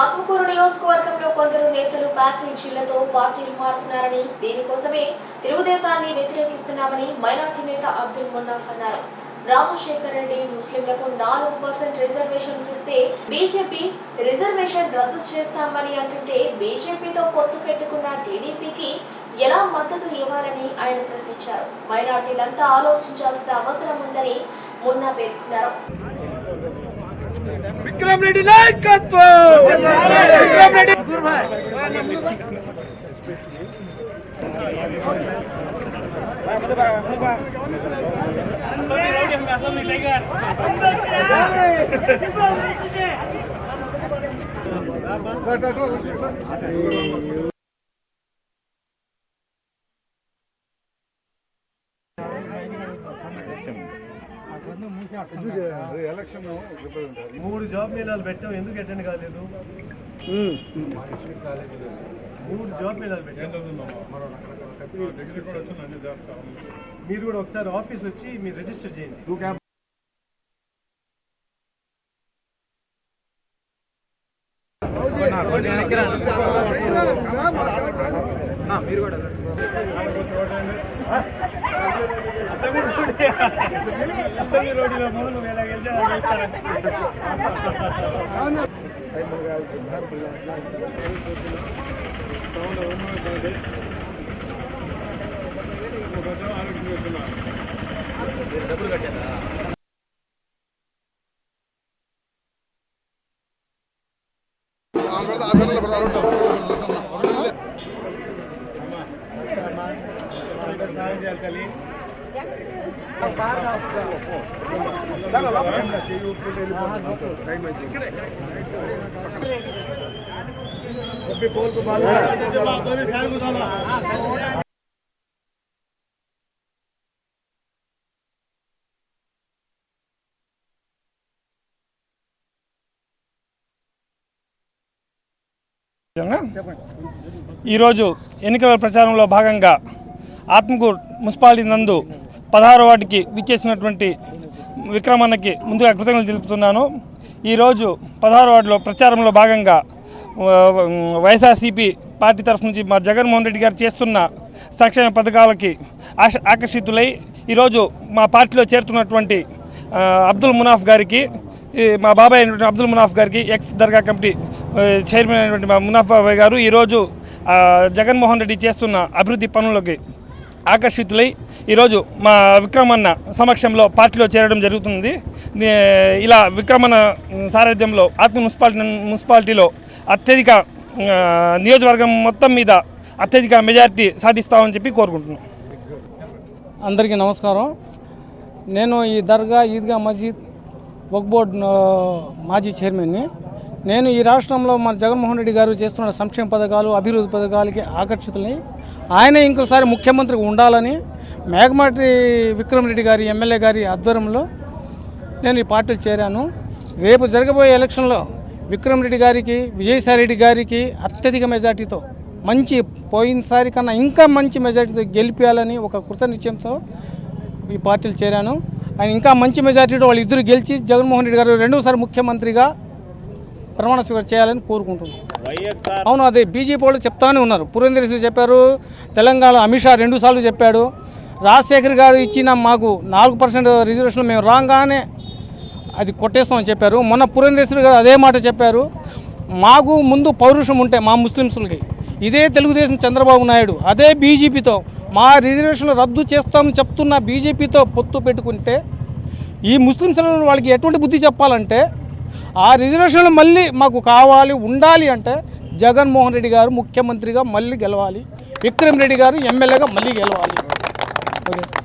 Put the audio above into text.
ఆత్మకూరు నియోజకవర్గంలో కొందరు నేతలు ప్యాకేజీలతో పార్టీలు మారుతున్నారని దీనికోసమే తెలుగుదేశాన్ని వ్యతిరేకిస్తున్నామని మైనార్టీ నేత అబ్దుల్ మున్నాఫ్ అన్నారు. రాజశేఖర్ రెడ్డి ముస్లింలకు నాలుగు పర్సెంట్ రిజర్వేషన్స్ ఇస్తే బీజేపీ రిజర్వేషన్ రద్దు చేస్తామని అంటుంటే బీజేపీతో పొత్తు పెట్టుకున్న టీడీపీకి ఎలా మద్దతు ఇవ్వాలని ఆయన ప్రశ్నించారు. మైనార్టీలంతా ఆలోచించాల్సిన అవసరం ఉందని మున్నా పేర్కొన్నారు. విక్రమ్ రెడ్డి నాయకత్వం విక్రమ్ రెడ్డి మూడు జాబ్ మేళాలు పెట్టాం ఎందుకు అటెండ్ కాలేదు? మూడు జాబ్ మేళాలు పెట్టాం మీరు కూడా ఒకసారి ఆఫీస్ వచ్చి మీరు రిజిస్టర్ చేయండి. రోడ్డులో మొదలు వేలాగెళ్తే సాయం ఈరోజు ఎన్నికల ప్రచారంలో భాగంగా ఆత్మకూరు మున్సిపాలిటీ నందు పదహారు వార్డుకి విచ్చేసినటువంటి విక్రమన్నకి ముందుగా కృతజ్ఞతలు తెలుపుతున్నాను. ఈరోజు పదహారు వార్డులో ప్రచారంలో భాగంగా వైఎస్ఆర్సీపీ పార్టీ తరఫు నుంచి మా జగన్మోహన్ రెడ్డి గారు చేస్తున్న సంక్షేమ పథకాలకి ఆశ ఆకర్షితులై ఈరోజు మా పార్టీలో చేరుతున్నటువంటి అబ్దుల్ మునాఫ్ గారికి మా బాబాయ్ అయినటువంటి అబ్దుల్ మునాఫ్ గారికి ఎక్స్ దర్గా కమిటీ చైర్మన్ అయినటువంటి మా మునాఫ్ బాబాయ్ గారు ఈరోజు జగన్మోహన్ రెడ్డి చేస్తున్న అభివృద్ధి పనులకి ఆకర్షితులై ఈరోజు మా విక్రమన్న సమక్షంలో పార్టీలో చేరడం జరుగుతుంది. ఇలా విక్రమన్న సారథ్యంలో ఆత్మ మున్సిపాలిటీ మున్సిపాలిటీలో అత్యధిక నియోజకవర్గం మొత్తం మీద అత్యధిక మెజారిటీ సాధిస్తామని చెప్పి కోరుకుంటున్నాం. అందరికీ నమస్కారం. నేను ఈ దర్గా ఈద్గా మస్జిద్ వక్బోర్డ్ మాజీ చైర్మన్ని నేను ఈ రాష్ట్రంలో మన జగన్మోహన్ రెడ్డి గారు చేస్తున్న సంక్షేమ పథకాలు అభివృద్ధి పథకాలకి ఆకర్షితులని ఆయన ఇంకోసారి ముఖ్యమంత్రికి ఉండాలని మేఘమాటి విక్రమ్ రెడ్డి గారి ఎమ్మెల్యే గారి ఆధ్వర్యంలో నేను ఈ పార్టీలో చేరాను. రేపు జరగబోయే ఎలక్షన్లో విక్రమ్ రెడ్డి గారికి విజయసాయిరెడ్డి గారికి అత్యధిక మెజార్టీతో మంచి పోయినసారి కన్నా ఇంకా మంచి మెజార్టీతో గెలిపించాలని ఒక కృత నిశ్చయంతో ఈ పార్టీలు చేరాను. ఆయన ఇంకా మంచి మెజార్టీతో వాళ్ళు ఇద్దరు గెలిచి జగన్మోహన్ రెడ్డి గారు రెండోసారి ముఖ్యమంత్రిగా ప్రమాణ స్వీకారం చేయాలని కోరుకుంటున్నాను అవును అదే బీజేపీ వాళ్ళు చెప్తానే ఉన్నారు. పురంధరేశ్వరి చెప్పారు తెలంగాణ అమిత్ షా రెండు సార్లు చెప్పాడు. రాజశేఖర్ గారు ఇచ్చిన మాకు నాలుగు పర్సెంట్ రిజర్వేషన్ మేము రాగానే అది కొట్టేస్తామని చెప్పారు. మొన్న పురంధేశ్వరి గారు అదే మాట చెప్పారు. మాకు ముందు పౌరుషం ఉంటే మా ముస్లిమ్స్లకి ఇదే తెలుగుదేశం చంద్రబాబు నాయుడు. అదే బీజేపీతో మా రిజర్వేషన్లు రద్దు చేస్తామని చెప్తున్న బీజేపీతో పొత్తు పెట్టుకుంటే ఈ ముస్లిమ్స్ వాళ్ళకి ఎటువంటి బుద్ధి చెప్పాలంటే ఆ రిజర్వేషన్లు మళ్ళీ మాకు కావాలి ఉండాలి అంటే జగన్మోహన్ రెడ్డి గారు ముఖ్యమంత్రిగా మళ్ళీ గెలవాలి. విక్రమ్ రెడ్డి గారు ఎమ్మెల్యేగా మళ్ళీ గెలవాలి. ఓకే.